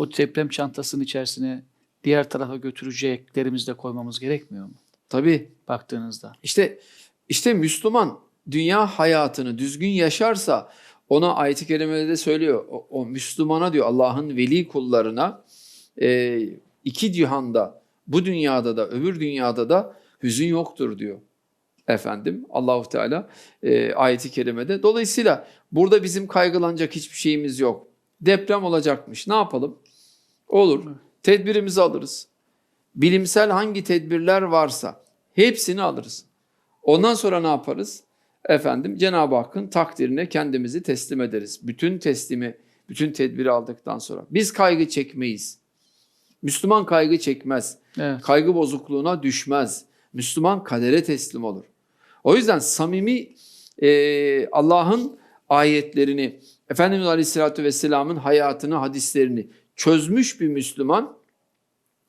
o deprem çantasının içerisine diğer tarafa götüreceklerimizi de koymamız gerekmiyor mu? Tabii Baktığınızda. işte işte Müslüman dünya hayatını düzgün yaşarsa ona ayet-i kerimede de söylüyor. O, o Müslümana diyor Allah'ın veli kullarına e, iki cihanda bu dünyada da öbür dünyada da hüzün yoktur diyor. Efendim Allahu Teala e, ayeti kerimede. Dolayısıyla burada bizim kaygılanacak hiçbir şeyimiz yok. Deprem olacakmış. Ne yapalım? Olur. Tedbirimizi alırız. Bilimsel hangi tedbirler varsa hepsini alırız. Ondan sonra ne yaparız? Efendim Cenab-ı Hakk'ın takdirine kendimizi teslim ederiz. Bütün teslimi, bütün tedbiri aldıktan sonra. Biz kaygı çekmeyiz. Müslüman kaygı çekmez. Evet. Kaygı bozukluğuna düşmez. Müslüman kadere teslim olur. O yüzden samimi e, Allah'ın ayetlerini, Efendimiz Aleyhisselatü Vesselam'ın hayatını, hadislerini çözmüş bir Müslüman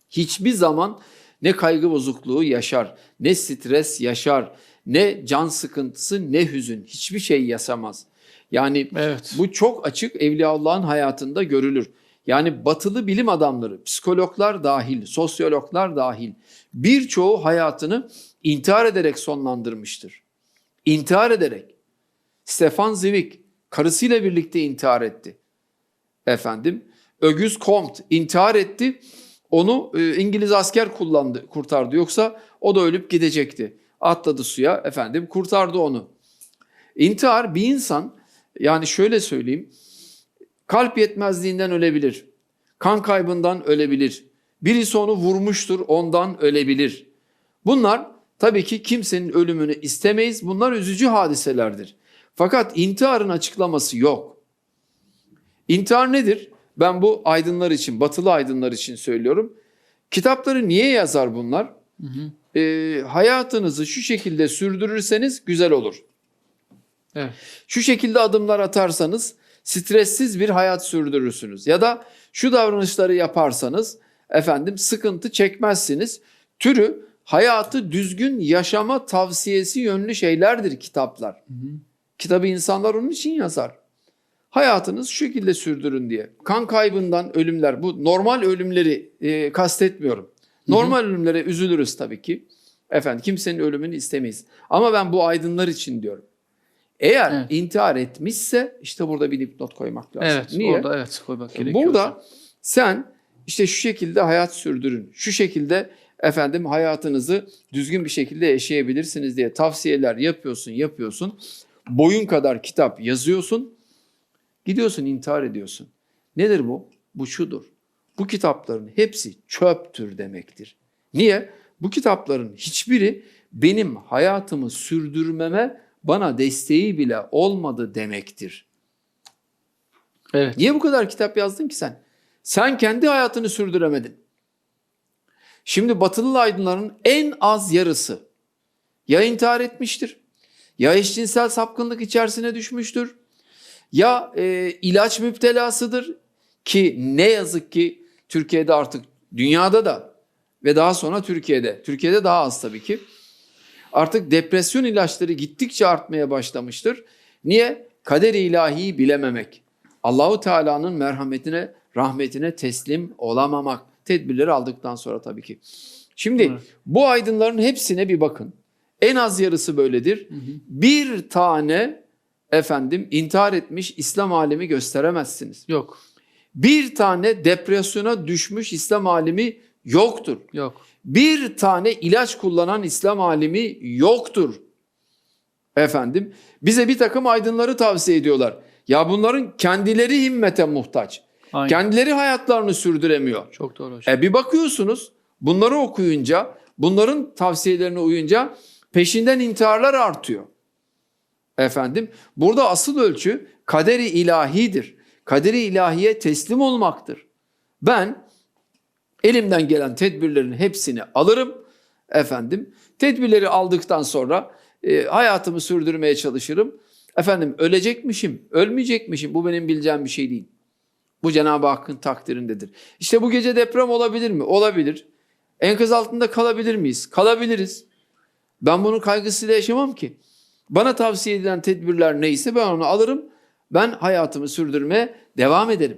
hiçbir zaman ne kaygı bozukluğu yaşar, ne stres yaşar, ne can sıkıntısı, ne hüzün. Hiçbir şey yaşamaz. Yani Evet. bu çok açık Evliyaullah'ın hayatında görülür. Yani batılı bilim adamları, psikologlar dahil, sosyologlar dahil birçoğu hayatını intihar ederek sonlandırmıştır. İntihar ederek. Stefan Zweig karısıyla birlikte intihar etti. Efendim, Auguste Comte intihar etti. Onu e, İngiliz asker kullandı, kurtardı. Yoksa o da ölüp gidecekti. Atladı suya, efendim kurtardı onu. İntihar bir insan, yani şöyle söyleyeyim, kalp yetmezliğinden ölebilir. Kan kaybından ölebilir. Birisi onu vurmuştur, ondan ölebilir. Bunlar tabii ki kimsenin ölümünü istemeyiz. Bunlar üzücü hadiselerdir. Fakat intiharın açıklaması yok. İntihar nedir? Ben bu aydınlar için, batılı aydınlar için söylüyorum. Kitapları niye yazar bunlar? Ee, hayatınızı şu şekilde sürdürürseniz güzel olur. Evet. Şu şekilde adımlar atarsanız stressiz bir hayat sürdürürsünüz. Ya da şu davranışları yaparsanız efendim sıkıntı çekmezsiniz. Türü hayatı düzgün yaşama tavsiyesi yönlü şeylerdir kitaplar. Kitabı insanlar onun için yazar. Hayatınız şu şekilde sürdürün diye. Kan kaybından ölümler, bu normal ölümleri e, kastetmiyorum. Normal ölümlere üzülürüz tabii ki. Efendim kimsenin ölümünü istemeyiz. Ama ben bu aydınlar için diyorum. Eğer Evet. intihar etmişse işte burada bir dipnot koymak lazım. Evet. Niye? Orada evet koymak gerekiyor. Burada sen işte şu şekilde hayat sürdürün. Şu şekilde efendim hayatınızı düzgün bir şekilde yaşayabilirsiniz diye tavsiyeler yapıyorsun, yapıyorsun. Boyun kadar kitap yazıyorsun. Gidiyorsun intihar ediyorsun. Nedir bu? Bu şudur. Bu kitapların hepsi çöptür demektir. Niye? Bu kitapların hiçbiri benim hayatımı sürdürmeme bana desteği bile olmadı demektir. Evet. Niye bu kadar kitap yazdın ki sen? Sen kendi hayatını sürdüremedin. Şimdi batılı aydınların en az yarısı ya intihar etmiştir, ya eşcinsel sapkınlık içerisine düşmüştür, ya e, ilaç müptelasıdır ki ne yazık ki Türkiye'de artık dünyada da ve daha sonra Türkiye'de, Türkiye'de daha az tabii ki artık depresyon ilaçları gittikçe artmaya başlamıştır. Niye? Kader-i ilahiyi bilememek. Allahu Teala'nın merhametine, rahmetine teslim olamamak. Tedbirleri aldıktan sonra tabii ki. Şimdi Evet. bu aydınların hepsine bir bakın. En az yarısı böyledir. Bir tane efendim intihar etmiş İslam alemi gösteremezsiniz. Yok. Bir tane depresyona düşmüş İslam alimi yoktur. Yok. Bir tane ilaç kullanan İslam alimi yoktur. Efendim bize bir takım aydınları tavsiye ediyorlar. Ya bunların kendileri himmete muhtaç. Aynen. Kendileri hayatlarını sürdüremiyor. Çok doğru hocam. E bir bakıyorsunuz bunları okuyunca, bunların tavsiyelerine uyunca peşinden intiharlar artıyor. Efendim burada asıl ölçü kaderi ilahidir. Kaderi ilahiye teslim olmaktır. Ben elimden gelen tedbirlerin hepsini alırım. Efendim tedbirleri aldıktan sonra e, hayatımı sürdürmeye çalışırım. Efendim ölecekmişim, ölmeyecekmişim bu benim bileceğim bir şey değil. Bu Cenab-ı Hakk'ın takdirindedir. İşte bu gece deprem olabilir mi? Olabilir. Enkaz altında kalabilir miyiz? Kalabiliriz. Ben bunun kaygısıyla yaşamam ki. Bana tavsiye edilen tedbirler neyse ben onu alırım. Ben hayatımı sürdürmeye devam ederim.